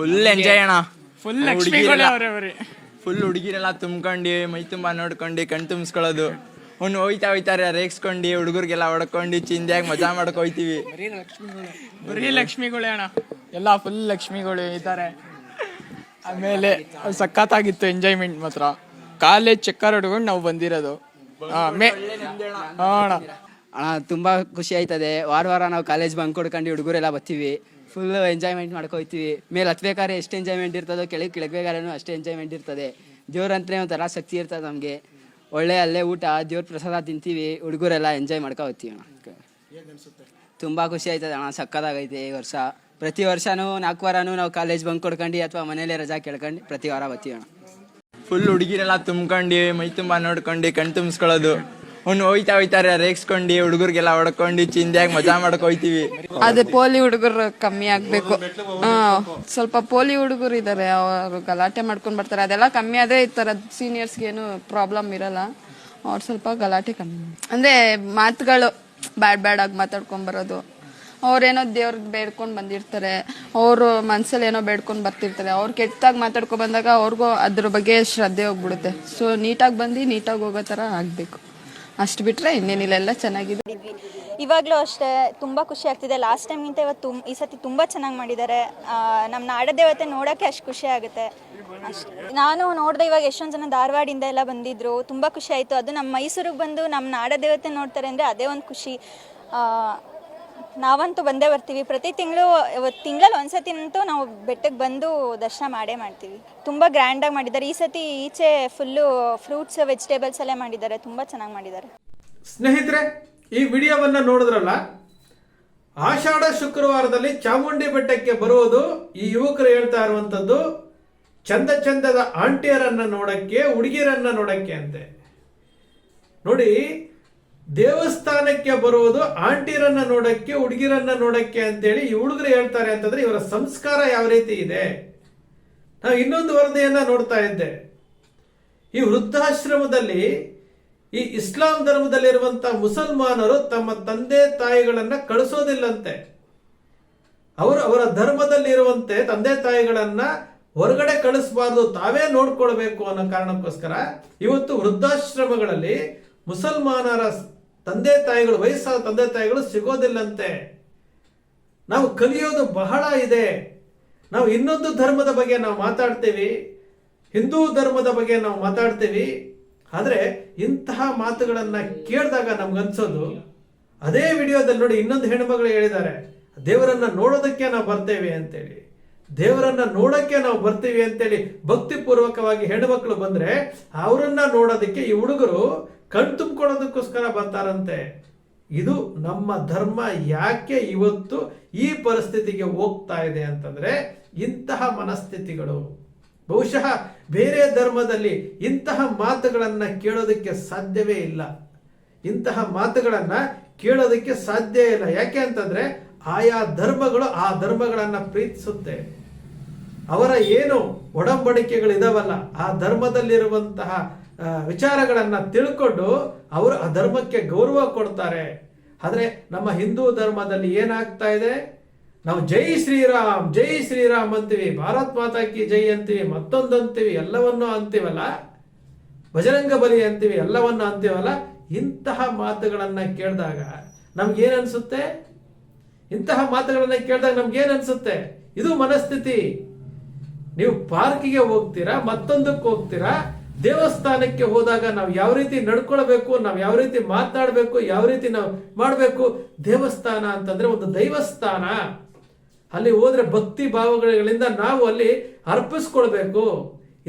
Full enjoy ಅಣ್ಣ. Full ಲಕ್ಷ್ಮಿಗಳೇ ಅವ್ರೆ ಅವ್ರಿ. ಫುಲ್ ಹುಡುಗಿರೆಲ್ಲ ತುಂಬ್ಕೊಂಡು ಮೈ ತುಂಬ ನೋಡ್ಕೊಂಡು ಕಣ್ ತುಂಬಿಸ್ಕೊಳ್ಳೋದು. ಅವ್ನು ಹೋಯ್ತಾ ಹೋಯ್ತಾರೆ ರೇಗಿಸ್ಕೊಂಡು ಹುಡುಗರಿಗೆಲ್ಲ ಹೊಡ್ಕೊಂಡು ಚಿಂದಿಯಾಗಿ ಮಜಾ ಮಾಡಕ್ ಹೋಯ್ತೀವಿ. ಬರೀ ಲಕ್ಷ್ಮಿಗಳೇ ಅಣ್ಣ. ಎಲ್ಲ ಫುಲ್ ಲಕ್ಷ್ಮಿಗಳು ಇದ್ದಾರೆ. ಆಮೇಲೆ ಅದು ಸಖತ್ತಾಗಿತ್ತು ಎಂಜಾಯ್ಮೆಂಟ್ ಮಾತ್ರ. ಕಾಲೇಜ್ ಚಕ್ಕರ್ ಹೊಡ್ಕೊಂಡು ನಾವು ಬಂದಿರೋದು. ಹಾ, ಮೇ ಹಾ ಅಣ್ಣ. ಅಣ್ಣ ತುಂಬ ಖುಷಿ ಆಯ್ತದೆ. ವಾರ ವಾರ ನಾವು ಕಾಲೇಜ್ ಬಂಕ್ ಕೊಡ್ಕೊಂಡು ಹುಡುಗರೆಲ್ಲ ಬರ್ತೀವಿ. ಫುಲ್ ಎಂಜಾಯ್ಮೆಂಟ್ ಮಾಡ್ಕೋತೀವಿ ಮೇಲೆ ಹತ್ಬೇಕಾದ್ರೆ ಎಷ್ಟು ಎಂಜಾಯ್ಮೆಂಟ್ ಇರ್ತದೋ ಕೆಳಗೆ ಕೆಳಗ್ಬೇಕಾದ್ರೂ ಅಷ್ಟೇ ಎಂಜಾಯ್ಮೆಂಟ್ ಇರ್ತದೆ. ದೇವ್ರಂತಲೇ ಒಂಥರ ಶಕ್ತಿ ಇರ್ತದೆ ನಮಗೆ. ಒಳ್ಳೆ ಅಲ್ಲೇ ಊಟ ದೇವ್ರ ಪ್ರಸಾದ ತಿಂತೀವಿ ಹುಡುಗರೆಲ್ಲ ಎಂಜಾಯ್ ಮಾಡ್ಕೊ ಹೋಗ್ತೀವಿ ತುಂಬ ಖುಷಿ ಆಯ್ತದೆ ಅಣ್ಣ ಸಕ್ಕದಾಗೈತೆ ಈ ವರ್ಷ. ಪ್ರತಿ ವರ್ಷನೂ ನಾಲ್ಕು ವಾರನೂ ನಾವು ಕಾಲೇಜ್ ಬಂಕ್ ಕೊಡ್ಕೊಂಡು ಅಥವಾ ಮನೇಲೆ ರಜಾ ಕೇಳ್ಕೊಂಡು ಪ್ರತಿ ವಾರ ಬರ್ತೀವಿ ಅಣ್ಣ. ಫುಲ್ ಹುಡುಗಿರೆಲ್ಲ ತುಂಬ್ಕೊಂಡು ಮೈ ತುಂಬ ನೋಡ್ಕೊಂಡು ಕಣ್ ತುಂಬಿಸ್ಕೊಳ್ಳೋದು. ಅವ್ನು ಹೋಯ್ತಾ ಹೋಯ್ತಾರೆ ರೇಗ್ಸ್ಕೊಂಡು ಹುಡುಗರಿಗೆಲ್ಲ ಹೊಡ್ಕೊಂಡು ಚಿಂದಿಯಾಗಿ ಮಜಾ ಮಾಡಕ್ ಅದೇ ಪೋಲಿ ಹುಡುಗರು ಕಮ್ಮಿ ಆಗ್ಬೇಕು. ಹಾ ಸ್ವಲ್ಪ ಪೋಲಿ ಹುಡುಗರು ಇದಾರೆ, ಅವರು ಗಲಾಟೆ ಮಾಡ್ಕೊಂಡ್ ಬರ್ತಾರೆ. ಅದೆಲ್ಲ ಕಮ್ಮಿ ಅದೇ ಈ ತರ ಸೀನಿಯರ್ಸ್ಗೆ ಏನು ಪ್ರಾಬ್ಲಮ್ ಇರಲ್ಲ. ಅವ್ರು ಸ್ವಲ್ಪ ಗಲಾಟೆ ಕಮ್ಮಿ. ಅಂದ್ರೆ ಮಾತುಗಳು ಬ್ಯಾಡ್ ಬ್ಯಾಡ್ ಆಗಿ ಮಾತಾಡ್ಕೊಂಡ್ ಬರೋದು. ಅವ್ರೇನೋ ದೇವ್ರಿಗೆ ಬೇಡ್ಕೊಂಡ್ ಬಂದಿರ್ತಾರೆ. ಅವರು ಮನ್ಸಲ್ಲಿ ಏನೋ ಬೇಡ್ಕೊಂಡ್ ಬರ್ತಿರ್ತಾರೆ. ಅವ್ರು ಕೆಟ್ಟಾಗ್ ಮಾತಾಡ್ಕೊಂಡ್ ಬಂದಾಗ ಅವ್ರಿಗೂ ಅದ್ರ ಬಗ್ಗೆ ಶ್ರದ್ಧೆ ಹೋಗ್ಬಿಡುತ್ತೆ. ಸೊ ನೀಟಾಗಿ ಬಂದು, ನೀಟಾಗಿ ಹೋಗೋ ಥರ ಆಗ್ಬೇಕು. ಅಷ್ಟು ಬಿಟ್ರೆ ಇನ್ನೇನಿಲ್ಲ ಎಲ್ಲ ಚೆನ್ನಾಗಿದೆ. ಇವಾಗಲೂ ಅಷ್ಟೇ, ತುಂಬ ಖುಷಿ ಆಗ್ತಿದೆ. ಲಾಸ್ಟ್ ಟೈಮ್ಗಿಂತ ಇವತ್ತು ತುಂಬ ಈ ಸತಿ ತುಂಬ ಚೆನ್ನಾಗಿ ಮಾಡಿದ್ದಾರೆ ನಮ್ಮ ನಾಡದೇವತೆ ನೋಡೋಕ್ಕೆ ಅಷ್ಟು ಖುಷಿ ಆಗುತ್ತೆ. ಅಷ್ಟೇ ನಾನು ನೋಡಿದೆ ಇವಾಗ ಎಷ್ಟೊಂದು ಜನ ಧಾರವಾಡಿಂದ ಎಲ್ಲ ಬಂದಿದ್ರು. ತುಂಬ ಖುಷಿ ಆಯಿತು. ಅದು ನಮ್ಮ ಮೈಸೂರಿಗೆ ಬಂದು ನಮ್ಮ ನಾಡದೇವತೆ ನೋಡ್ತಾರೆ ಅಂದರೆ ಅದೇ ಒಂದು ಖುಷಿ. ನಾವಂತೂ ಬಂದೇ ಬರ್ತೀವಿ. ಪ್ರತಿ ತಿಂಗಳು ತಿಂಗಳಲ್ಲಿ ಒಂದ್ಸತಿ ಅಂತೂ ನಾವು ಬೆಟ್ಟಕ್ಕೆ ಬಂದು ದರ್ಶನ ಮಾಡೇ ಮಾಡ್ತೀವಿ. ತುಂಬ ಗ್ರ್ಯಾಂಡಾಗಿ ಮಾಡಿದ್ದಾರೆ. ಈ ಸತಿ ಈಚೆ ಫುಲ್ಲು ಫ್ರೂಟ್ಸ್ ವೆಜಿಟೇಬಲ್ಸ್ ಎಲ್ಲ ಮಾಡಿದ್ದಾರೆ. ತುಂಬ ಚೆನ್ನಾಗಿ ಮಾಡಿದ್ದಾರೆ. ಸ್ನೇಹಿತರೆ, ಈ ವಿಡಿಯೋವನ್ನ ನೋಡಿದ್ರಲ್ಲ? ಆಷಾಢ ಶುಕ್ರವಾರದಲ್ಲಿ ಚಾಮುಂಡಿ ಬೆಟ್ಟಕ್ಕೆ ಬರುವುದು ಈ ಯುವಕರು ಹೇಳ್ತಾ ಇರುವಂತದ್ದು, ಚಂದ ಚಂದದ ಆಂಟಿಯರನ್ನ ನೋಡಕ್ಕೆ, ಹುಡುಗಿಯರನ್ನ ನೋಡಕ್ಕೆ ಅಂತೆ. ನೋಡಿ ದೇವಸ್ಥಾನಕ್ಕೆ ಬರುವುದು ಆಂಟಿರನ್ನ ನೋಡಕ್ಕೆ, ಹುಡುಗಿರನ್ನ ನೋಡಕ್ಕೆ ಅಂತೇಳಿ ಈ ಹುಡುಗರು ಹೇಳ್ತಾರೆ ಅಂತಂದ್ರೆ ಇವರ ಸಂಸ್ಕಾರ ಯಾವ ರೀತಿ ಇದೆ? ನಾವು ಇನ್ನೊಂದು ವರದಿಯನ್ನ ನೋಡ್ತಾ ಇದ್ದೆ. ಈ ವೃದ್ಧಾಶ್ರಮದಲ್ಲಿ ಈ ಇಸ್ಲಾಂ ಧರ್ಮದಲ್ಲಿರುವಂತಹ ಮುಸಲ್ಮಾನರು ತಮ್ಮ ತಂದೆ ತಾಯಿಗಳನ್ನ ಕಳಿಸೋದಿಲ್ಲಂತೆ. ಅವರು ಅವರ ಧರ್ಮದಲ್ಲಿರುವಂತೆ ತಂದೆ ತಾಯಿಗಳನ್ನ ಹೊರಗಡೆ ಕಳಿಸಬಾರ್ದು, ತಾವೇ ನೋಡ್ಕೊಳ್ಬೇಕು ಅನ್ನೋ ಕಾರಣಕ್ಕೋಸ್ಕರ ಇವತ್ತು ವೃದ್ಧಾಶ್ರಮಗಳಲ್ಲಿ ಮುಸಲ್ಮಾನರ ತಂದೆ ತಾಯಿಗಳು, ವಯಸ್ಸಾದ ತಂದೆ ತಾಯಿಗಳು ಸಿಗೋದಿಲ್ಲಂತೆ. ನಾವು ಕಲಿಯೋದು ಬಹಳ ಇದೆ. ನಾವು ಇನ್ನೊಂದು ಧರ್ಮದ ಬಗ್ಗೆ ನಾವು ಮಾತಾಡ್ತೀವಿ, ಹಿಂದೂ ಧರ್ಮದ ಬಗ್ಗೆ ನಾವು ಮಾತಾಡ್ತೀವಿ. ಆದರೆ ಇಂತಹ ಮಾತುಗಳನ್ನು ಕೇಳಿದಾಗ ನಮ್ಗನ್ಸೋದು, ಅದೇ ವಿಡಿಯೋದಲ್ಲಿ ನೋಡಿ ಇನ್ನೊಂದು ಹೆಣ್ಮಗಳು ಹೇಳಿದ್ದಾರೆ, ದೇವರನ್ನ ನೋಡೋದಕ್ಕೆ ನಾವು ಬರ್ತೇವೆ ಅಂತೇಳಿ. ದೇವರನ್ನ ನೋಡೋಕ್ಕೆ ನಾವು ಬರ್ತೀವಿ ಅಂತೇಳಿ ಭಕ್ತಿ ಪೂರ್ವಕವಾಗಿ ಹೆಣ್ಮಕ್ಳು ಬಂದ್ರೆ, ಅವರನ್ನ ನೋಡೋದಕ್ಕೆ ಈ ಹುಡುಗರು ಕಣ್ ತುಂಬಿಕೊಳ್ಳೋದಕ್ಕೋಸ್ಕರ ಬರ್ತಾರಂತೆ. ಇದು ನಮ್ಮ ಧರ್ಮ ಯಾಕೆ ಇವತ್ತು ಈ ಪರಿಸ್ಥಿತಿಗೆ ಹೋಗ್ತಾ ಇದೆ ಅಂತಂದ್ರೆ ಇಂತಹ ಮನಸ್ಥಿತಿಗಳು. ಬಹುಶಃ ಬೇರೆ ಧರ್ಮದಲ್ಲಿ ಇಂತಹ ಮಾತುಗಳನ್ನು ಕೇಳೋದಕ್ಕೆ ಸಾಧ್ಯವೇ ಇಲ್ಲ. ಇಂತಹ ಮಾತುಗಳನ್ನು ಕೇಳೋದಕ್ಕೆ ಸಾಧ್ಯ ಇಲ್ಲ. ಯಾಕೆ ಅಂತಂದ್ರೆ ಆಯಾ ಧರ್ಮಗಳು ಆ ಧರ್ಮಗಳನ್ನು ಪ್ರೀತಿಸುತ್ತೆ. ಅವರ ಏನು ಒಡಂಬಡಿಕೆಗಳಿದಾವಲ್ಲ, ಆ ಧರ್ಮದಲ್ಲಿರುವಂತಹ ವಿಚಾರಗಳನ್ನ ತಿಳ್ಕೊಂಡು ಅವರು ಆ ಧರ್ಮಕ್ಕೆ ಗೌರವ ಕೊಡ್ತಾರೆ. ಆದರೆ ನಮ್ಮ ಹಿಂದೂ ಧರ್ಮದಲ್ಲಿ ಏನಾಗ್ತಾ ಇದೆ? ನಾವು ಜೈ ಶ್ರೀರಾಮ್ ಜೈ ಶ್ರೀರಾಮ್ ಅಂತೀವಿ, ಭಾರತ್ ಮಾತಾ ಕಿ ಜೈ ಅಂತೀವಿ, ಮತ್ತೊಂದು ಅಂತೀವಿ, ಎಲ್ಲವನ್ನೂ ಅಂತೀವಲ್ಲ? ಭಜರಂಗ ಬಲಿ ಅಂತೀವಿ, ಎಲ್ಲವನ್ನ ಅಂತೀವಲ್ಲ? ಇಂತಹ ಮಾತುಗಳನ್ನು ಕೇಳಿದಾಗ ನಮ್ಗೆ ಏನ್ ಅನ್ಸುತ್ತೆ? ಇಂತಹ ಮಾತುಗಳನ್ನು ಕೇಳಿದಾಗ ನಮ್ಗೆ ಏನ್ ಅನ್ಸುತ್ತೆ? ಇದು ಮನಸ್ಥಿತಿ. ನೀವು ಪಾರ್ಕಿಗೆ ಹೋಗ್ತೀರಾ, ಮತ್ತೊಂದಕ್ಕೆ ಹೋಗ್ತೀರಾ? ದೇವಸ್ಥಾನಕ್ಕೆ ಹೋದಾಗ ನಾವು ಯಾವ ರೀತಿ ನಡ್ಕೊಳ್ಬೇಕು, ನಾವು ಯಾವ ರೀತಿ ಮಾತನಾಡಬೇಕು ಯಾವ ರೀತಿ ನಾವು ಮಾಡಬೇಕು? ದೇವಸ್ಥಾನ ಅಂತಂದ್ರೆ ಒಂದು ದೈವಸ್ಥಾನ. ಅಲ್ಲಿ ಹೋದ್ರೆ ಭಕ್ತಿ ಭಾವಗಳಿಂದ ನಾವು ಅಲ್ಲಿ ಅರ್ಪಿಸ್ಕೊಳ್ಬೇಕು.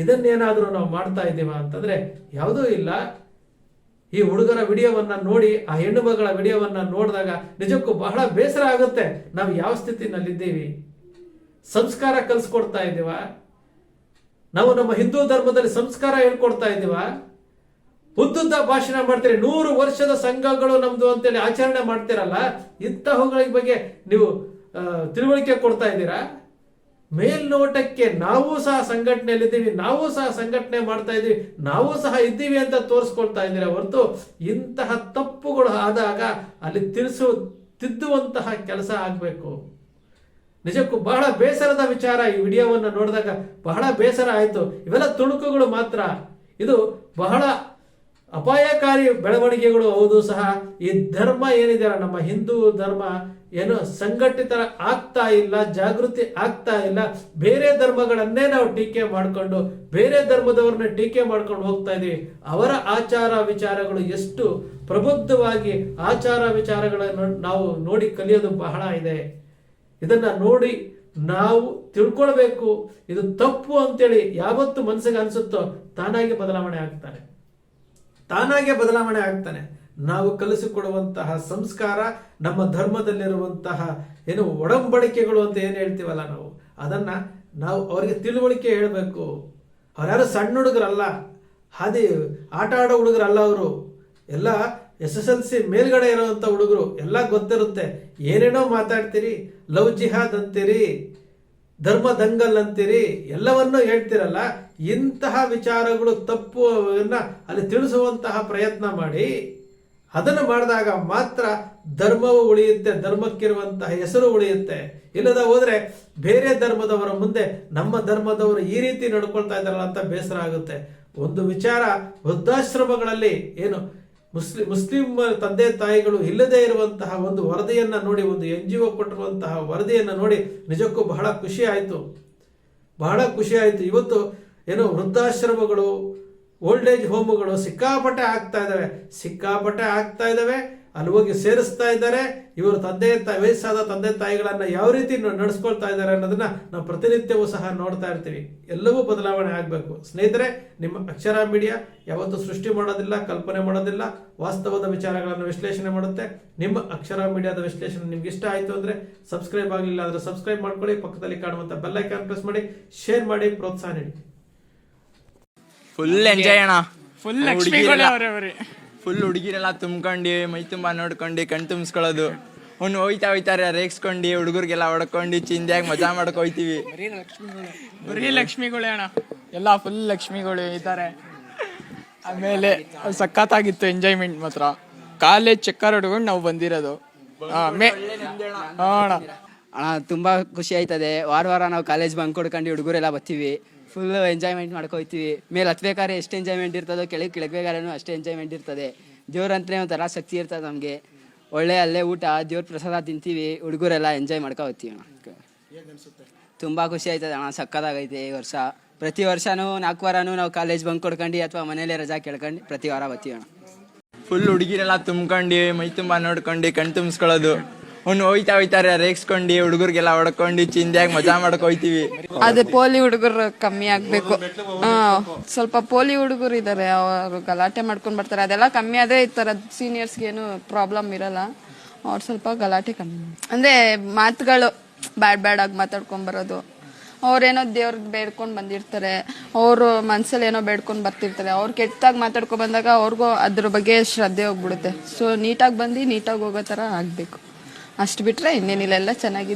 ಇದನ್ನೇನಾದರೂ ನಾವು ಮಾಡ್ತಾ ಇದ್ದೀವ ಅಂತಂದ್ರೆ ಯಾವುದೂ ಇಲ್ಲ. ಈ ಹುಡುಗರ ವಿಡಿಯೋವನ್ನ ನೋಡಿ, ಆ ಹೆಣ್ಣು ಮಗಳ ವಿಡಿಯೋವನ್ನ ನೋಡಿದಾಗ ನಿಜಕ್ಕೂ ಬಹಳ ಬೇಸರ ಆಗುತ್ತೆ. ನಾವು ಯಾವ ಸ್ಥಿತಿನಲ್ಲಿದ್ದೀವಿ? ಸಂಸ್ಕಾರ ಕಲಿಸ್ಕೊಡ್ತಾ ಇದ್ದೀವ? ನಾವು ನಮ್ಮ ಹಿಂದೂ ಧರ್ಮದಲ್ಲಿ ಸಂಸ್ಕಾರ ಹೇಳ್ಕೊಡ್ತಾ ಇದ್ದೀವ? ಉದ್ದುದ್ದ ಭಾಷಣ ಮಾಡ್ತೀರಿ. ನೂರು ವರ್ಷದ ಸಂಘಗಳು ನಮ್ದು ಅಂತೇಳಿ ಆಚರಣೆ ಮಾಡ್ತೀರಲ್ಲ? ಇಂತಹಗಳ ಬಗ್ಗೆ ನೀವು ತಿಳುವಳಿಕೆ ಕೊಡ್ತಾ ಇದ್ದೀರಾ? ಮೇಲ್ನೋಟಕ್ಕೆ ನಾವು ಸಹ ಸಂಘಟನೆಯಲ್ಲಿದ್ದೀವಿ, ನಾವು ಸಹ ಸಂಘಟನೆ ಮಾಡ್ತಾ ಇದ್ದೀವಿ, ನಾವು ಸಹ ಇದ್ದೀವಿ ಅಂತ ತೋರಿಸ್ಕೊಳ್ತಾ ಇದ್ದೀರಾ? ಹೊರತು ಇಂತಹ ತಪ್ಪುಗಳು ಆದಾಗ ಅಲ್ಲಿ ತಿಳಿಸು ತಿದ್ದುವಂತಹ ಕೆಲಸ ಆಗಬೇಕು. ನಿಜಕ್ಕೂ ಬಹಳ ಬೇಸರದ ವಿಚಾರ ಈ ವಿಡಿಯೋವನ್ನು ನೋಡಿದಾಗ ಬಹಳ ಬೇಸರ ಆಯಿತು. ಇವೆಲ್ಲ ತುಣುಕುಗಳು ಮಾತ್ರ. ಇದು ಬಹಳ ಅಪಾಯಕಾರಿ ಬೆಳವಣಿಗೆಗಳು ಹೌದು ಸಹ. ಈ ಧರ್ಮ ಏನಿದೆ ನಮ್ಮ ಹಿಂದೂ ಧರ್ಮ ಏನು ಸಂಘಟಿತರ ಆಗ್ತಾ ಇಲ್ಲ, ಜಾಗೃತಿ ಆಗ್ತಾ ಇಲ್ಲ. ಬೇರೆ ಧರ್ಮಗಳನ್ನೇ ನಾವು ಟೀಕೆ ಮಾಡಿಕೊಂಡು, ಬೇರೆ ಧರ್ಮದವ್ರನ್ನ ಟೀಕೆ ಮಾಡ್ಕೊಂಡು ಹೋಗ್ತಾ ಇದೀವಿ. ಅವರ ಆಚಾರ ವಿಚಾರಗಳು ಎಷ್ಟು ಪ್ರಬುದ್ಧವಾಗಿ ಆಚಾರ ವಿಚಾರಗಳನ್ನು ನಾವು ನೋಡಿ ಕಲಿಯೋದು ಬಹಳ ಇದೆ. ಇದನ್ನ ನೋಡಿ ನಾವು ತಿಳ್ಕೊಳ್ಬೇಕು, ಇದು ತಪ್ಪು ಅಂತೇಳಿ ಯಾವತ್ತು ಮನಸ್ಸಿಗೆ ಅನ್ಸುತ್ತೋ ತಾನಾಗೆ ಬದಲಾವಣೆ ಆಗ್ತಾನೆ. ತಾನಾಗೆ ಬದಲಾವಣೆ ಆಗ್ತಾನೆ. ನಾವು ಕಲಿಸಿಕೊಡುವಂತಹ ಸಂಸ್ಕಾರ, ನಮ್ಮ ಧರ್ಮದಲ್ಲಿರುವಂತಹ ಏನು ಒಡಂಬಡಿಕೆಗಳು ಅಂತ ಏನು ಹೇಳ್ತೀವಲ್ಲ ನಾವು, ಅದನ್ನ ನಾವು ಅವರಿಗೆ ತಿಳುವಳಿಕೆ ಹೇಳಬೇಕು. ಅವ್ರ್ಯಾರು ಸಣ್ಣ ಹುಡುಗರಲ್ಲ, ಹಾದಿ ಆಟ ಆಡೋ ಹುಡುಗರಲ್ಲ ಅವರು. ಎಲ್ಲ ಎಸ್ ಎಸ್ ಎಲ್ ಸಿ ಮೇಲ್ಗಡೆ ಇರುವಂತ ಹುಡುಗರು, ಎಲ್ಲ ಗೊತ್ತಿರುತ್ತೆ. ಏನೇನೋ ಮಾತಾಡ್ತೀರಿ? ಲವ್ ಜಿಹಾದ್ ಅಂತೀರಿ, ಧರ್ಮ ದಂಗಲ್ ಅಂತೀರಿ, ಎಲ್ಲವನ್ನೂ ಹೇಳ್ತಿರಲ್ಲ. ಇಂತಹ ವಿಚಾರಗಳು ತಪ್ಪು ಅಲ್ಲಿ ತಿಳಿಸುವಂತಹ ಪ್ರಯತ್ನ ಮಾಡಿ, ಅದನ್ನು ಮಾಡಿದಾಗ ಮಾತ್ರ ಧರ್ಮವು ಉಳಿಯುತ್ತೆ, ಧರ್ಮಕ್ಕಿರುವಂತಹ ಹೆಸರು ಉಳಿಯುತ್ತೆ. ಇಲ್ಲದ ಹೋದರೆ ಬೇರೆ ಧರ್ಮದವರ ಮುಂದೆ ನಮ್ಮ ಧರ್ಮದವರು ಈ ರೀತಿ ನಡ್ಕೊಳ್ತಾ ಇದ್ದಾರಲ್ಲ ಅಂತ ಬೇಸರ ಆಗುತ್ತೆ. ಒಂದು ವಿಚಾರ ವೃದ್ಧಾಶ್ರಮಗಳಲ್ಲಿ ಏನು ಮುಸ್ಲಿಂ ಮುಸ್ಲಿಂ ತಂದೆ ತಾಯಿಗಳು ಇಲ್ಲದೆ ಇರುವಂತಹ ಒಂದು ವರದಿಯನ್ನು ನೋಡಿ, ಒಂದು ಎನ್ ಜಿ ಒ ಕೊಟ್ಟಿರುವಂತಹ ವರದಿಯನ್ನು ನೋಡಿ ನಿಜಕ್ಕೂ ಬಹಳ ಖುಷಿ ಆಯಿತು. ಬಹಳ ಖುಷಿ ಆಯಿತು. ಇವತ್ತು ಏನು ವೃದ್ಧಾಶ್ರಮಗಳು, ಓಲ್ಡ್ ಏಜ್ ಹೋಮ್ಗಳು ಸಿಕ್ಕಾಪಟ್ಟೆ ಆಗ್ತಾ ಇದ್ದಾವೆ ಸಿಕ್ಕಾಪಟ್ಟೆ ಆಗ್ತಾ ಇದಾವೆ. ಅಲ್ಲಿ ಹೋಗಿ ಸೇರಿಸ್ತಾ ಇದ್ದಾರೆ. ಇವರು ತಂದೆ ತಾಯಿ ವಯಸ್ಸಾದ ತಂದೆ ತಾಯಿಗಳನ್ನು ಯಾವ ರೀತಿ ನಡೆಸ್ಕೊಳ್ತಾ ಇದ್ದಾರೆ ಅನ್ನೋದನ್ನ ನಾವು ಪ್ರತಿನಿತ್ಯವೂ ಸಹ ನೋಡ್ತಾ ಇರ್ತೀವಿ. ಎಲ್ಲವೂ ಬದಲಾವಣೆ ಆಗಬೇಕು. ಸ್ನೇಹಿತರೆ ನಿಮ್ಮ ಅಕ್ಷರ ಮೀಡಿಯಾ ಯಾವತ್ತೂ ಸೃಷ್ಟಿ ಮಾಡೋದಿಲ್ಲ ಕಲ್ಪನೆ ಮಾಡೋದಿಲ್ಲ. ವಾಸ್ತವದ ವಿಚಾರಗಳನ್ನು ವಿಶ್ಲೇಷಣೆ ಮಾಡುತ್ತೆ. ನಿಮ್ಮ ಅಕ್ಷರ ಮೀಡಿಯಾದ ವಿಶ್ಲೇಷಣೆ ನಿಮ್ಗೆ ಇಷ್ಟ ಆಯಿತು ಅಂದ್ರೆ ಸಬ್ಸ್ಕ್ರೈಬ್ ಆಗಲಿಲ್ಲ ಅಂದ್ರೆ ಸಬ್ಸ್ಕ್ರೈಬ್ ಮಾಡ್ಕೊಳ್ಳಿ. ಪಕ್ಕದಲ್ಲಿ ಕಾಣುವಂತ ಬೆಲ್ ಐಕಾನ್ ಪ್ರೆಸ್ ಮಾಡಿ. ಶೇರ್ ಮಾಡಿ ಪ್ರೋತ್ಸಾಹ ನೀಡಿ. ಫುಲ್ ಎಂಜಾಯ್ ಅಣ್ಣ. ಫುಲ್ ಲಕ್ಷ್ಮಿಗಳೇ ಅವರೇ ಅವ್ರಿ ಫುಲ್ ಹುಡುಗಿರೆಲ್ಲ ತುಂಬ್ಕೊಂಡು ಮೈ ತುಂಬ ನೋಡ್ಕೊಂಡು ಕಣ್ ತುಂಬಿಸ್ಕೊಳ್ಳೋದು. ಅವ್ನು ಹೋಯ್ತಾ ಹೋಯ್ತಾರೆ ರೇಗ್ಸ್ಕೊಂಡು ಹುಡುಗರಿಗೆಲ್ಲ ಹೊಡ್ಕೊಂಡು ಚಿಂದಿಯಾಗಿ ಮಜಾ ಮಾಡಕ್ ಹೋಯ್ತೀವಿ. ಬರೀ ಲಕ್ಷ್ಮಿಗಳೇ. ಅಣ್ಣ. ಎಲ್ಲ ಫುಲ್ ಲಕ್ಷ್ಮಿಗಳು ಇದ್ದಾರೆ. ಆಮೇಲೆ ಸಖತ್ತಾಗಿತ್ತು ಎಂಜಾಯ್ಮೆಂಟ್ ಮಾತ್ರ. ಕಾಲೇಜ್ ಚಕ್ಕರ್ ಹೊಡ್ಕೊಂಡು ನಾವು ಬಂದಿರೋದು. ಅಣ್ಣ. ಅಣ್ಣ ತುಂಬ ಖುಷಿ ಆಯ್ತದೆ. ವಾರ ವಾರ ನಾವು ಕಾಲೇಜ್ ಬಂಕ್ ಕೊಡ್ಕೊಂಡು ಹುಡುಗರೆಲ್ಲ ಬರ್ತೀವಿ. ಫುಲ್ ಎಂಜಾಯ್ಮೆಂಟ್ ಮಾಡ್ಕೋತೀವಿ ಮೇಲೆ ಹತ್ಬೇಕಾದ್ರೆ ಎಷ್ಟು ಎಂಜಾಯ್ಮೆಂಟ್ ಇರ್ತದೋ ಕೆಳಗೆ ಕೆಳಗ್ಬೇಕಾದ್ರೂ ಅಷ್ಟೇ ಎಂಜಾಯ್ಮೆಂಟ್ ಇರ್ತದೆ. ದೇವ್ರಂತಲೇ ಒಂಥರ ಶಕ್ತಿ ಇರ್ತದೆ ನಮಗೆ. ಒಳ್ಳೆ ಅಲ್ಲೇ ಊಟ ದೇವ್ರ ಪ್ರಸಾದ ತಿಂತೀವಿ ಹುಡುಗರೆಲ್ಲ ಎಂಜಾಯ್ ಮಾಡ್ಕೊ ಹೋಗ್ತೀವಿ ತುಂಬ ಖುಷಿ ಆಯ್ತದೆ ಅಣ್ಣ ಸಕ್ಕದಾಗೈತೆ ಈ ವರ್ಷ. ಪ್ರತಿ ವರ್ಷನೂ ನಾಲ್ಕು ವಾರನೂ ನಾವು ಕಾಲೇಜ್ ಬಂಕ್ ಕೊಡ್ಕೊಂಡು ಅಥವಾ ಮನೇಲೆ ರಜಾ ಕೇಳ್ಕೊಂಡು ಪ್ರತಿ ವಾರ ಬರ್ತೀವಿ ಅಣ್ಣ. ಫುಲ್ ಹುಡುಗಿರೆಲ್ಲ ತುಂಬ್ಕೊಂಡು ಮೈ ತುಂಬ ನೋಡ್ಕೊಂಡು ಕಣ್ ತುಂಬಿಸ್ಕೊಳ್ಳೋದು. ಅವ್ನು ಹೋಯ್ತಾ ಹೋಯ್ತಾರೆ ರೇಗ್ಸ್ಕೊಂಡು ಹುಡುಗರಿಗೆಲ್ಲ ಹೊಡ್ಕೊಂಡು ಚಿಂದಿಯಾಗಿ ಮಜಾ ಮಾಡಕ್ ಹೋಯ್ತೀವಿ. ಅದೇ ಪೋಲಿ ಹುಡುಗರು ಕಮ್ಮಿ ಆಗ್ಬೇಕು. ಹಾ ಸ್ವಲ್ಪ ಪೋಲಿ ಹುಡುಗರು ಇದಾರೆ, ಅವರು ಗಲಾಟೆ ಮಾಡ್ಕೊಂಡ್ ಬರ್ತಾರೆ. ಅದೆಲ್ಲ ಕಮ್ಮಿ ಆದ್ರೆ ಈ ತರ ಸೀನಿಯರ್ಸ್ಗೆ ಏನು ಪ್ರಾಬ್ಲಮ್ ಇರಲ್ಲ. ಅವ್ರು ಸ್ವಲ್ಪ ಗಲಾಟೆ ಕಮ್ಮಿ. ಅಂದ್ರೆ ಮಾತುಗಳು ಬ್ಯಾಡ್ ಬ್ಯಾಡ್ ಆಗಿ ಮಾತಾಡ್ಕೊಂಡ್ ಬರೋದು. ಅವ್ರೇನೋ ದೇವ್ರಿಗೆ ಬೇಡ್ಕೊಂಡ್ ಬಂದಿರ್ತಾರೆ. ಅವರು ಮನ್ಸಲ್ಲಿ ಏನೋ ಬೇಡ್ಕೊಂಡ್ ಬರ್ತಿರ್ತಾರೆ. ಅವ್ರು ಕೆಟ್ಟಾಗ್ ಮಾತಾಡ್ಕೊಂಡ್ ಬಂದಾಗ ಅವ್ರಿಗೂ ಅದ್ರ ಬಗ್ಗೆ ಶ್ರದ್ಧೆ ಹೋಗ್ಬಿಡುತ್ತೆ. ಸೊ ನೀಟಾಗಿ ಬಂದು, ನೀಟಾಗಿ ಹೋಗೋ ಥರ ಆಗ್ಬೇಕು. ಅಷ್ಟು ಬಿಟ್ರೆ ಇನ್ನೇನಿಲ್ಲ ಎಲ್ಲ ಚೆನ್ನಾಗಿದೆ.